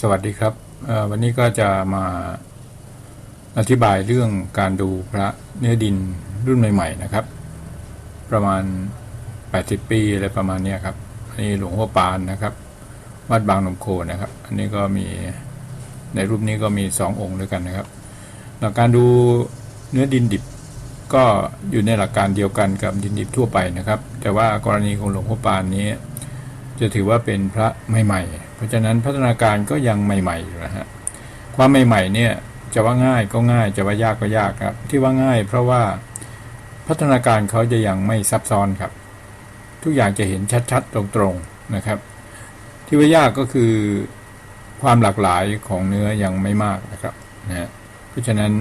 สวัสดีครับวันนี้ก็จะมาอธิบายเรื่องการดูพระเนื้อดินรุ่นใหม่ ๆ นะครับ ประมาณ 80 ปีอะไรประมาณนี้ครับอันนี้หลวงพ่อปานนะครับวัดบางนมโคนะครับ อันนี้ก็มีในรูปนี้ก็มีสององค์ด้วยกันนะครับ หลักการดูเนื้อดินดิบก็อยู่ในหลักการเดียวกันกับดินดิบทั่วไปนะครับ แต่ว่ากรณีของหลวงพ่อปานนี้ จะถือว่าเป็นพระใหม่ๆ ราะฉะนั้นพัฒนาการก็ยังใหม่ๆอยู่นะฮะความใหม่ๆเนี่ยจะว่าง่ายก็ง่ายจะว่ายากก็ยากครับ ที่ว่าง่ายเพราะว่าพัฒนาการเขาจะยังไม่ซับซ้อนครับ ทุกอย่างจะเห็นชัดๆ ตรงๆนะครับ ที่ว่ายากก็คือความหลากหลายของเนื้อยังไม่มากนะครับนะเพราะฉะนั้น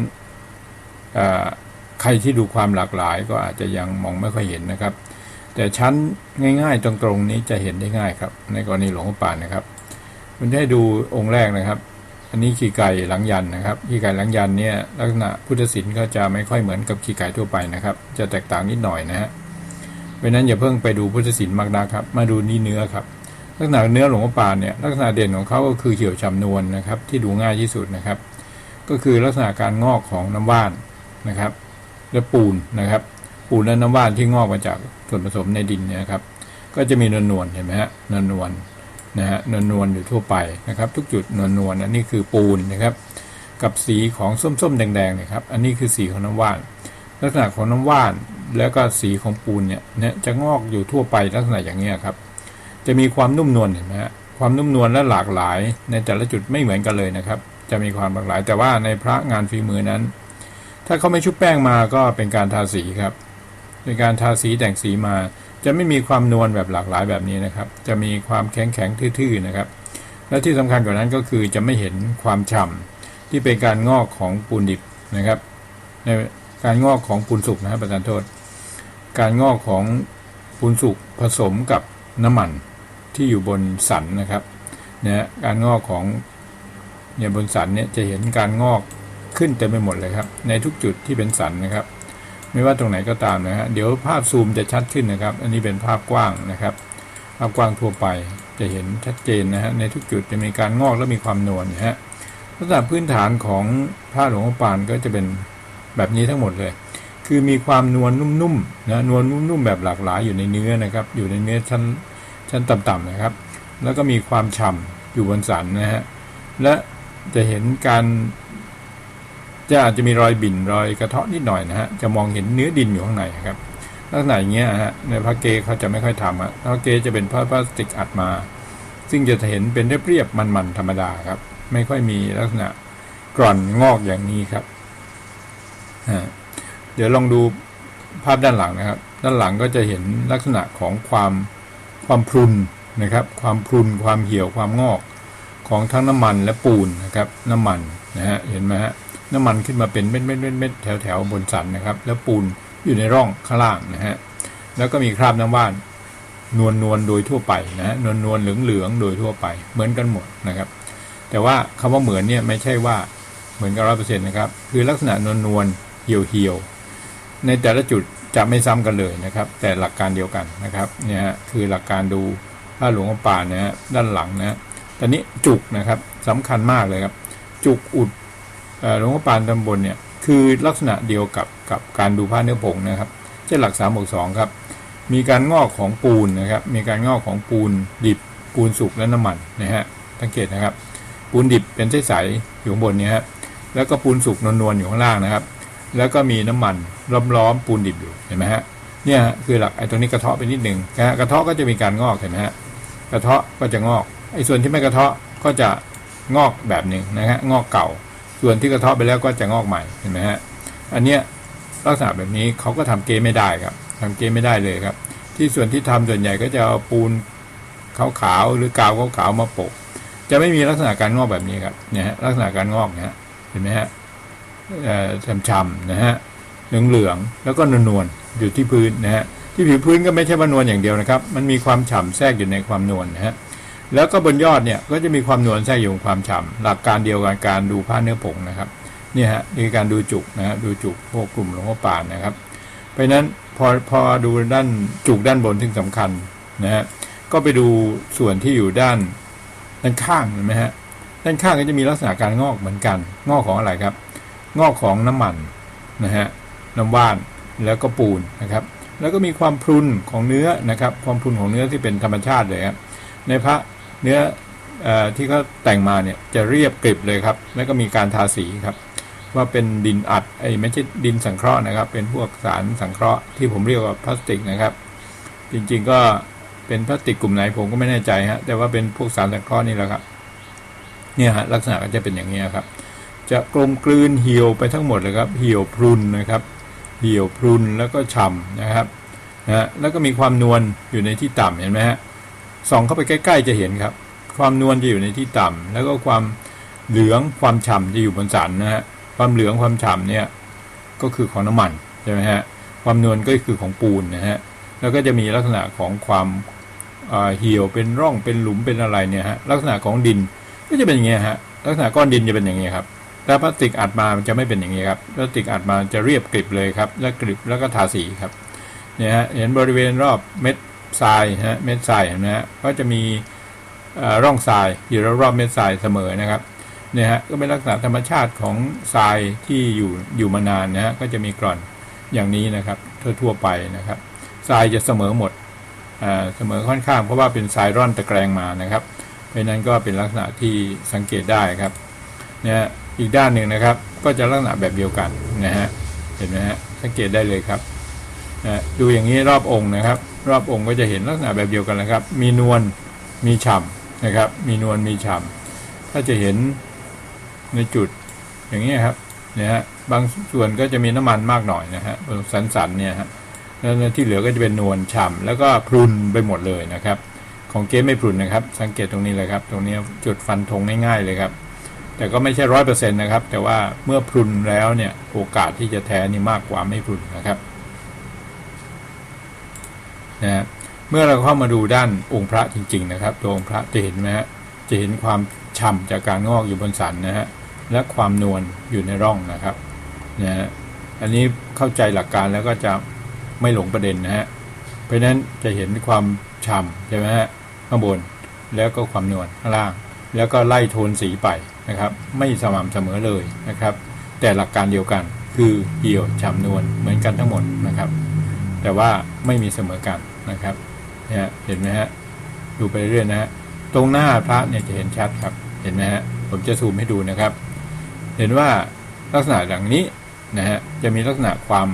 ใครที่ดูความหลากหลายก็อาจจะยังมองไม่ค่อยเห็นนะครับ แต่ชั้นง่ายๆตรงๆนี้จะเห็นได้ง่ายครับ ในกรณีหลวงพ่อปานนะครับ ผมจะให้ดูองค์แรกนะครับ อันนี้ขี่ไก่หลังยันนะครับขี่ไก่หลังยันเนี่ยลักษณะพุทธศิลป์ก็จะไม่ค่อยเหมือนกับขี่ไก่ทั่วไปนะครับ จะแตกต่างนิดหน่อยนะฮะเพราะนั้นอย่าเพิ่งไปดูพุทธศิลป์มากนะครับ มาดูนี่เนื้อครับ ลักษณะเนื้อหลวงพ่อปานเนี่ยลักษณะเด่นของเขาก็คือเขียวฉ่ำนวลนะครับ ที่ดูง่ายที่สุดนะครับ ก็คือลักษณะการงอกของน้ำว่านนะครับ และปูนนะครับ ปูนและน้ำว่านที่งอกมาจากส่วนผสมในดินเนี่ยครับ ก็จะมีนวลนวลเห็นไหมฮะนวลนวล นะฮะนวลนวลอยู่ทั่วไปนะครับ ทุกจุดนวลนวลอันนี้คือปูนนะครับ กับสีของส้มๆแดงๆนะครับ อันนี้คือสีของน้ำว่าน ลักษณะของน้ำว่านแล้วก็สีของปูนเนี่ยเนี่ยจะงอกอยู่ทั่วไปลักษณะอย่างนี้ครับ จะมีความนุ่มนวลเห็นไหมฮะความนุ่มนวลและหลากหลาย ในแต่ละจุดไม่เหมือนกันเลยนะครับ จะมีความหลากหลาย แต่ว่าในพระงานฝีมือนั้น ถ้าเขาไม่ชุบแป้งมาก็เป็นการทาสีครับเป็นการทาสีแต่งสีมา จะไม่มีความนวลแบบหลากหลายแบบนี้นะครับ จะมีความแข็งแข็งทื่อๆนะครับ และที่สำคัญกว่านั้นก็คือจะไม่เห็นความฉ่ำที่เป็นการงอกของปูนดิบนะครับ ในการงอกของปูนสุกนะครับประธานโทษ การงอกของปูนสุกผสมกับน้ำมันที่อยู่บนสันนะครับเนี่ยการงอกของเนี่ยบนสันเนี่ยจะเห็นการงอกขึ้นเต็มไปหมดเลยครับ ในทุกจุดที่เป็นสันนะครับ ไม่ว่าตรงไหนก็ตามนะฮะเดี๋ยวภาพซูมจะชัดขึ้นนะครับ อันนี้เป็นภาพกว้างนะครับ ภาพกว้างทั่วไปจะเห็นชัดเจนนะฮะในทุกจุดจะมีการงอกและมีความนวลนะฮะลักษณะพื้นฐานของพระหลวงพ่อปานก็จะเป็นแบบนี้ทั้งหมดเลย คือมีความนวลนุ่มๆนะนวลนุ่มๆแบบหลากหลายอยู่ในเนื้อนะครับ อยู่ในเนื้อชั้นชั้นต่ำๆนะครับ แล้วก็มีความฉ่ำอยู่บนสันนะฮะและจะเห็นการ จะอาจจะมีรอยบิ่นรอยกระเทาะนิดหน่อยนะฮะจะมองเห็นเนื้อดินอยู่ข้างในครับลักษณะอย่างเงี้ยฮะในพระเกเขาจะไม่ค่อยทำอะพระเกจะเป็นพลาสติกอัดมา ซึ่งจะเห็นเป็นเรียบๆมันๆธรรมดาครับ ไม่ค่อยมีลักษณะกร่อนงอกอย่างนี้ครับเดี๋ยวลองดูภาพด้านหลังนะครับ ด้านหลังก็จะเห็นลักษณะของความความพรุนนะครับ ความพรุนความเหี่ยวความงอกของทั้งน้ำมันและปูนนะครับ น้ำมันนะฮะเห็นไหมฮะ น้ำมันขึ้นมาเป็นเม็ดเม็ดเม็ดเม็ดแถวแถวบนสันนะครับ แล้วปูนอยู่ในร่องข้างล่างนะฮะแล้วก็มีคราบน้ำว่านนวลนวลโดยทั่วไปนะฮะนวลนวลเหลืองเหลืองโดยทั่วไป เหมือนกันหมดนะครับ แต่ว่าคำว่าเหมือนเนี่ยไม่ใช่ว่าเหมือนกันร้อยเปอร์เซ็นต์นะครับ คือลักษณะนวลนวลเหี่ยวเหี่ยวในแต่ละจุดจะไม่ซ้ำกันเลยนะครับ แต่หลักการเดียวกันนะครับเนี่ยคือหลักการดูพระหลวงป่านะฮะด้านหลังนะตอนนี้จุกนะครับสำคัญมากเลยครับ จุกอุด หลวงพ่อปานตำบลเนี่ยคือลักษณะเดียวกับกับการดูผ้าเนื้อผงนะครับเช่นหลักสามบวกสองครับ มีการงอกของปูนนะครับ มีการงอกของปูนดิบปูนสุกและน้ำมันนะฮะสังเกตนะครับ ปูนดิบเป็นใสๆอยู่บนนี้ฮะแล้วก็ปูนสุกนวลๆอยู่ข้างล่างนะครับ แล้วก็มีน้ำมันล้อมๆปูนดิบอยู่เห็นไหมฮะเนี่ยคือหลักไอ้ตรงนี้กระเทาะไปนิดหนึ่งนะฮะกระเทาะก็จะมีการงอกเห็นไหมฮะกระเทาะก็จะงอกไอ้ส่วนที่ไม่กระเทาะก็จะงอกแบบหนึ่งนะฮะงอกเก่า ส่วนที่กระเทาะไปแล้วก็จะงอกใหม่เห็นไหมฮะอันเนี้ยลักษณะแบบนี้เขาก็ทำเกไม่ได้ครับทำเกไม่ได้เลยครับ ที่ส่วนที่ทำส่วนใหญ่ก็จะเอาปูนขาวๆหรือกาวขาวๆมาโปะจะไม่มีลักษณะการงอกแบบนี้ครับเนี่ยฮะลักษณะการงอกเนี่ยเห็นไหมฮะช้ำๆนะฮะเหลืองๆแล้วก็นวลๆอยู่ที่พื้นนะฮะที่ผิวพื้นก็ไม่ใช่ว่านวลอย่างเดียวนะครับ มันมีความฉ่ำแทรกอยู่ในความนวลนะฮะ แล้วก็บนยอดเนี่ยก็จะมีความนวลแทรกอยู่ความฉ่ำหลักการเดียวกันการดูผ้าเนื้อผงนะครับนี่ฮะนี่การดูจุกนะฮะดูจุกพวกกลุ่มหลวงพ่อปานนะครับ เพราะนั้นพอพอดูด้านจุกด้านบนที่สำคัญนะฮะก็ไปดูส่วนที่อยู่ด้านด้านข้างเห็นไหมฮะด้านข้างก็จะมีลักษณะการงอกเหมือนกัน งอกของอะไรครับ งอกของน้ำมันนะฮะน้ำว่านแล้วก็ปูนนะครับ แล้วก็มีความพรุนของเนื้อนะครับ ความพรุนของเนื้อที่เป็นธรรมชาติเลยครับในพระ เนื้ออที่เขาแต่งมาเนี่ยจะเรียบกริบเลยครับ แล้วก็มีการทาสีครับ ว่าเป็นดินอัดไอ้ไม่ใช่ดินสังเคราะห์นะครับ เป็นพวกสารสังเคราะห์ที่ผมเรียกว่าพลาสติกนะครับ จริงๆก็เป็นพลาสติกกลุ่มไหนผมก็ไม่แน่ใจฮะแต่ว่าเป็นพวกสารสังเคราะห์นี่แหละครับเนี่ยฮะลักษณะก็จะเป็นอย่างนี้ครับ จะกลมกลืนเหี่ยวไปทั้งหมดเลยครับ เหี่ยวพรุนนะครับเหี่ยวพรุนแล้วก็ฉ่ำนะครับนะฮะแล้วก็มีความนวลอยู่ในที่ต่ำเห็นไหมฮะ ส่องเข้าไปใกล้ ๆ จะเห็นครับ ความนวลจะอยู่ในที่ต่ำแล้วก็ความเหลืองความฉ่ำจะอยู่บนสันนะฮะความเหลืองความฉ่ำเนี่ยก็คือของน้ำมันใช่ไหมฮะความนวลก็คือของปูนนะฮะแล้วก็จะมีลักษณะของความเหี่ยวเป็นร่องเป็นหลุมเป็นอะไรเนี่ยฮะลักษณะของดินก็จะเป็นอย่างเงี้ยฮะลักษณะก้อนดินจะเป็นอย่างเงี้ยครับถ้าพลาสติกอัดมามันจะไม่เป็นอย่างนี้ครับ พลาสติกอัดมาจะเรียบกริบเลยครับ แล้วกริบแล้วก็ทาสีครับ เนี่ยฮะ เห็นบริเวณรอบเม็ด ทรายฮะเม็ดทรายเห็นไหมฮะก็จะมีร่องทรายอยู่รอบๆเม็ดทรายเสมอนะครับเนี่ยฮะก็เป็นลักษณะธรรมชาติของทรายที่อยู่อยู่มานานนะฮะก็จะมีกร่อนอย่างนี้นะครับทั่วๆไปนะครับทรายจะเสมอหมดเสมอค่อนข้างเพราะว่าเป็นทรายร่อนตะแกรงมานะครับเพราะนั้นก็เป็นลักษณะที่สังเกตได้ครับเนี่ยอีกด้านหนึ่งนะครับ ก็จะลักษณะแบบเดียวกันนะฮะเห็นไหมฮะสังเกตได้เลยครับนะดูอย่างนี้รอบองค์นะครับ รอบองค์ก็จะเห็นลักษณะแบบเดียวกันนะครับ มีนวลมีฉ่ำนะครับ มีนวลมีฉ่ำถ้าจะเห็นในจุดอย่างนี้ครับเนี่ยฮะบางส่วนก็จะมีน้ำมันมากหน่อยนะฮะสันสันเนี่ยฮะแล้วที่เหลือก็จะเป็นนวลฉ่ำแล้วก็พรุนไปหมดเลยนะครับ ของเกมไม่พรุนนะครับ สังเกตตรงนี้เลยครับ ตรงนี้จุดฟันธงง่ายๆเลยครับ แต่ก็ไม่ใช่ร้อยเปอร์เซ็นต์นะครับ แต่ว่าเมื่อพรุนแล้วเนี่ยโอกาสที่จะแท้นี่มากกว่าไม่พรุนนะครับ นะเมื่อเราเข้ามาดูด้านองค์พระจริง ๆ นะครับตัวองค์พระจะเห็นไหมฮะจะเห็นความฉ่ำจากการงอกอยู่บนสันนะฮะและความนวลอยู่ในร่องนะครับนะฮะอันนี้เข้าใจหลักการแล้วก็จะไม่หลงประเด็นนะฮะเพราะนั้นจะเห็นความฉ่ำใช่ไหมฮะข้างบนแล้วก็ความนวลข้างล่าง แล้วก็ไล่โทนสีไปนะครับ ไม่สม่ำเสมอเลยนะครับ แต่หลักการเดียวกันคือเหี่ยวฉ่ำนวลเหมือนกันทั้งหมดนะครับ แต่ว่าไม่มีเสมอกันนะครับเนี่ยเห็นไหมฮะดูไปเรื่อยนะฮะตรงหน้าพระเนี่ยจะเห็นชัดครับ เห็นไหมฮะผมจะซูมให้ดูนะครับ เห็นว่าลักษณะอย่างนี้นะฮะจะมีลักษณะความ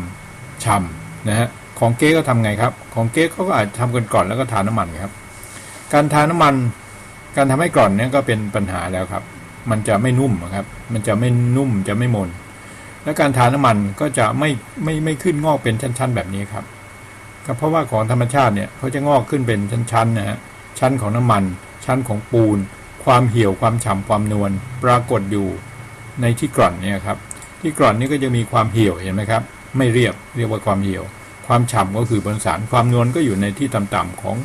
ฉ่ำนะฮะของเก๊ก็ทำไงครับ ของเก๊เขาก็อาจทำกันก่อนแล้วก็ทาน้ำมันครับ การทาน้ำมัน การทำให้กร่อนเนี่ยก็เป็นปัญหาแล้วครับ มันจะไม่นุ่มครับ มันจะไม่นุ่มจะไม่มนและการทาน้ำมันก็จะไม่ไม่ไม่ขึ้นงอกเป็นชั้น ๆ แบบนี้ครับ ก็เพราะว่าของธรรมชาติเนี่ยเขาจะงอกขึ้นเป็นชั้นๆนะฮะชั้นของน้ำมัน ชั้นของปูน ความเหี่ยวความฉ่ำความนวลปรากฏอยู่ในที่กร่อนเนี่ยครับที่กร่อนนี้ก็จะมีความเหี่ยวเห็นไหมครับ ไม่เรียบเรียกว่าความเหี่ยว ความฉ่ำก็คือบนสารความนวลก็อยู่ในที่ต่ำๆของ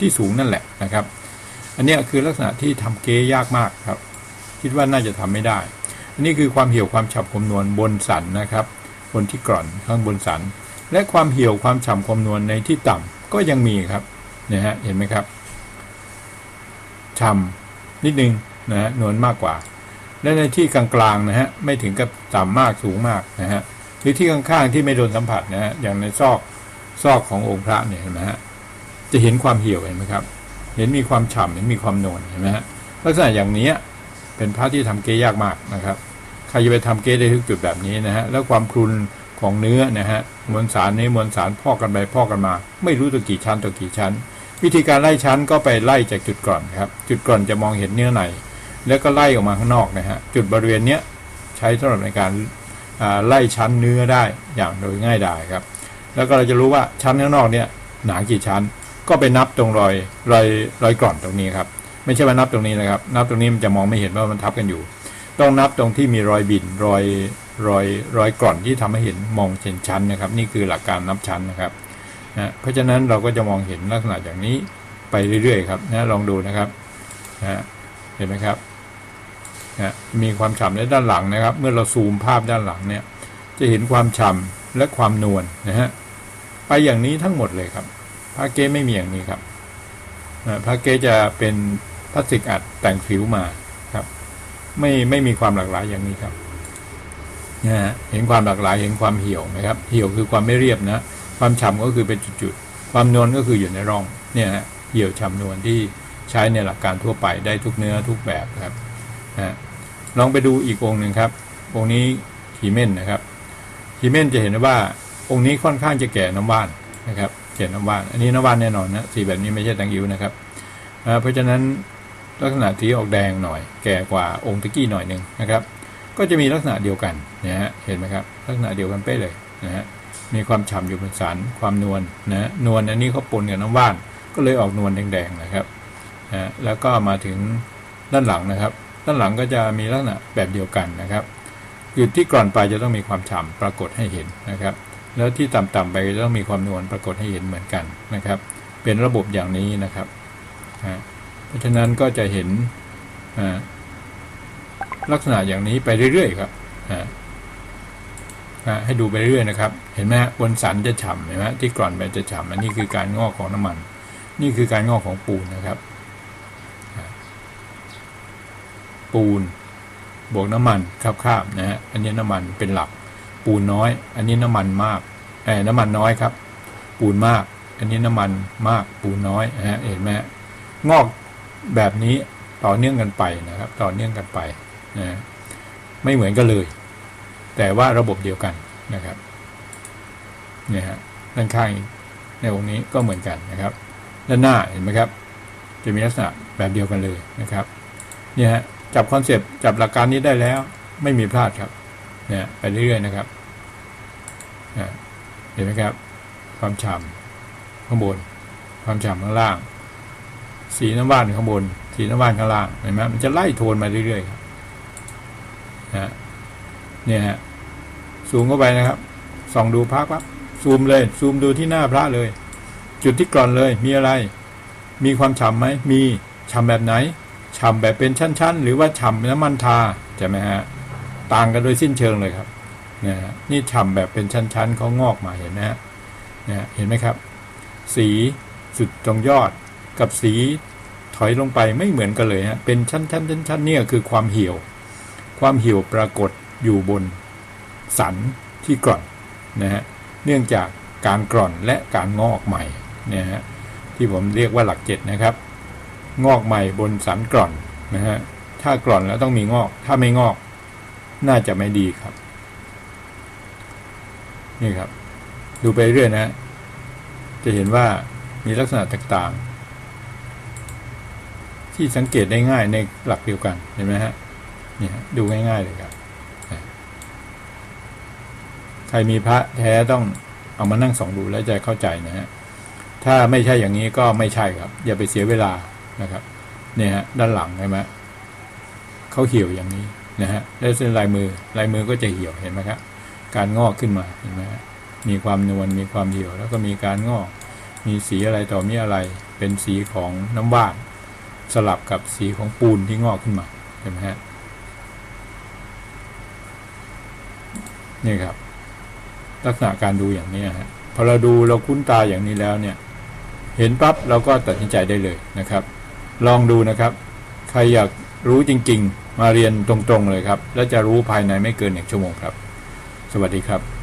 ที่สูงนั่นแหละนะครับ อันนี้คือลักษณะที่ทำเก๊ยากมากครับ คิดว่าน่าจะทำไม่ได้ อันนี้คือความเหี่ยวความฉ่ำความนวลบนสันนะครับ บนที่กร่อนข้างบนสัน และความเหี่ยวความฉ่ำความนวลในที่ต่ำก็ยังมีครับนะฮะเห็นไหมครับฉ่ำนิดนึงนะฮะนวลมากกว่า และในที่กลางๆนะฮะไม่ถึงกับต่ำมากสูงมากนะฮะหรือที่ข้างๆที่ไม่โดนสัมผัสนะฮะอย่างในซอกซอกขององค์พระเนี่ยเห็นไหมฮะจะเห็นความเหี่ยวเห็นไหมครับ เห็นมีความฉ่ำเห็นมีความนวลเห็นไหมฮะลักษณะอย่างนี้เป็นพระที่ทำเก๊ยากมากนะครับใครจะไปทำเก๊ได้ทุกจุดแบบนี้นะฮะแล้วความพรุน ของเนื้อนะฮะมวลสารนี้มวลสารพอกกันไปพอกกันมา ไม่รู้ตัวกี่ชั้นตัวกี่ชั้น วิธีการไล่ชั้นก็ไปไล่จากจุดก่อนครับ จุดก่อนจะมองเห็นเนื้อในแล้วก็ไล่ออกมาข้างนอกนะฮะจุดบริเวณเนี้ยใช้สำหรับในการไล่ชั้นเนื้อได้อย่างโดยง่ายดายครับ แล้วก็เราจะรู้ว่าชั้นข้างนอกเนี้ยหนากี่ชั้น ก็ไปนับตรงรอยรอยรอยกร่อนตรงนี้ครับไม่ใช่ว่านับตรงนี้นะครับ นับตรงนี้มันจะมองไม่เห็นว่ามันทับกันอยู่ ต้องนับตรงที่มีรอยบินรอย รอยรอยกร่อนที่ทำให้เห็นมองเห็นชั้นนะครับ นี่คือหลักการนับชั้นนะครับนะเพราะฉะนั้นเราก็จะมองเห็นลักษณะอย่างนี้ไปเรื่อยๆครับนะลองดูนะครับนะเห็นไหมครับนะมีความฉ่ำในด้านหลังนะครับ เมื่อเราซูมภาพด้านหลังเนี่ยจะเห็นความฉ่ำและความนวลนะฮะไปอย่างนี้ทั้งหมดเลยครับพระเก้ไม่มีอย่างนี้ครับพระเก้จะเป็นพลาสติกอัดแต่งผิวมาครับ ไม่ไม่มีความหลากหลายอย่างนี้ครับ นะฮะเห็นความหลากหลายเห็นความเหี่ยวนะครับ เหี่ยวคือความไม่เรียบนะ ความฉ่ำก็คือเป็นจุดๆ ความนวลก็คืออยู่ในร่องเนี่ยฮะเหี่ยวฉ่ำนวลที่ใช้ในหลักการทั่วไปได้ทุกเนื้อทุกแบบครับนะลองไปดูอีกองหนึ่งครับองนี้ฮีเมนนะครับฮีเมนจะเห็นว่าองค์นี้ค่อนข้างจะแก่น้ำว่านนะครับแก่น้ำว่าน อันนี้น้ำว่านแน่นอนนะสีแบบนี้ไม่ใช่ตังอิวนะครับเพราะฉะนั้นลักษณะสีออกแดงหน่อย แก่กว่าองค์ตะกี้หน่อยหนึ่งนะครับ ก็จะมีลักษณะเดียวกันนะฮะเห็นไหมครับ ลักษณะเดียวกันเป๊ะเลยนะฮะมีความฉ่ำอยู่บนสันความนวลนะฮะนวลอันนี้เขาปนกับน้ำว่าน ก็เลยออกนวลแดงๆนะครับนะแล้วก็มาถึงด้านหลังนะครับ ด้านหลังก็จะมีลักษณะแบบเดียวกันนะครับจุดที่กร่อนไปจะต้องมีความฉ่ำปรากฏให้เห็นนะครับ แล้วที่ต่ำๆไปจะต้องมีความนวลปรากฏให้เห็นเหมือนกันนะครับ เป็นระบบอย่างนี้นะครับนะเพราะฉะนั้นก็จะเห็นอ่า ลักษณะอย่างนี้ไปเรื่อยๆครับอ่าอ่าให้ดูไปเรื่อยนะครับ เห็นไหมบนสันจะฉ่ำเห็นไหมที่กร่อนไปจะฉ่ำอันนี้คือการงอกของน้ำมัน นี่คือการงอกของปูนนะครับ ปูนบวกน้ำมันคราบๆนะฮะอันนี้น้ำมันเป็นหลัก ปูนน้อย อันนี้น้ำมันมากเอน้ำมันน้อยครับ ปูนมาก อันนี้น้ำมันมากปูนน้อยนะฮะเห็นไหมงอกแบบนี้ต่อเนื่องกันไปนะครับ ต่อเนื่องกันไป ไม่เหมือนกันเลย แต่ว่าระบบเดียวกันนะครับเนี่ยฮะด้านข้างในวงนี้ก็เหมือนกันนะครับ ด้านหน้าเห็นไหมครับ จะมีลักษณะแบบเดียวกันเลยนะครับเนี่ยฮะจับคอนเซปต์จับหลักการนี้ได้แล้วไม่มีพลาดครับเนี่ยไปเรื่อยๆนะครับเห็นไหมครับ ความฉ่ำข้างบน ความฉ่ำข้างล่าง สีน้ำว่านข้างบน สีน้ำว่านข้างล่างเห็นไหมมันจะไล่โทนมาเรื่อยๆครับ นะเนี่ยฮะซูมเข้าไปนะครับส่องดูพระปั๊บซูมเลย ซูมดูที่หน้าพระเลย จุดที่กร่อนเลย มีอะไร มีความฉ่ำไหมมีฉ่ำแบบไหนฉ่ำแบบเป็นชั้น ๆ หรือว่าฉ่ำน้ำมันทาใช่ไหมฮะต่างกันโดยสิ้นเชิงเลยครับเนี่ยฮะนี่ฉ่ำแบบเป็นชั้นๆเขางอกมาเห็นไหมฮะเนี่ยเห็นไหมครับ สีสุดตรงยอดกับสีถอยลงไปไม่เหมือนกันเลยฮะเป็นชั้นๆชั้นๆเนี่ยคือความเหี่ยว ความหี่ยวปรากฏอยู่บนสันที่กร่อนนะฮะเนื่องจากการกร่อนและการงอกใหม่นี่ยฮะที่ผมเรียกว่าหลักเจ็ดนะครับ งอกใหม่บนสันกร่อนนะฮะถ้ากร่อนแล้วต้องมีงอก ถ้าไม่งอก น่าจะไม่ดีครับ นี่ครับ ดูไปเรื่อยนะ จะเห็นว่ามีลักษณะต่างๆ ที่สังเกตได้ง่ายในหลักเดียวกันเห็นไหมฮะ เนี่ยดูง่ายๆเลยครับ ใครมีพระแท้ต้องเอามานั่งส่องดูแล้วจะเข้าใจนะฮะถ้าไม่ใช่อย่างนี้ก็ไม่ใช่ครับ อย่าไปเสียเวลานะครับ เนี่ยฮะด้านหลังใช่ไหมเขาเหี่ยวอย่างนี้นะฮะแล้วเส้นลายมือลายมือก็จะเหี่ยวเห็นไหมครับการงอกขึ้นมาเห็นไหมฮะมีความนวลมีความเหี่ยว แล้วก็มีการงอก มีสีอะไรต่อมีอะไร เป็นสีของน้ำว่านสลับกับสีของปูนที่งอกขึ้นมาเห็นไหมฮะ นี่ครับ ลักษณะการดูอย่างนี้ฮะพอเราดูเราคุ้นตาอย่างนี้แล้วเนี่ย เห็นปั๊บเราก็ตัดสินใจได้เลยนะครับ ลองดูนะครับ ใครอยากรู้จริง ๆ มาเรียนตรงๆเลยครับ แล้วจะรู้ภายในไม่เกินหนึ่งชั่วโมงครับ สวัสดีครับ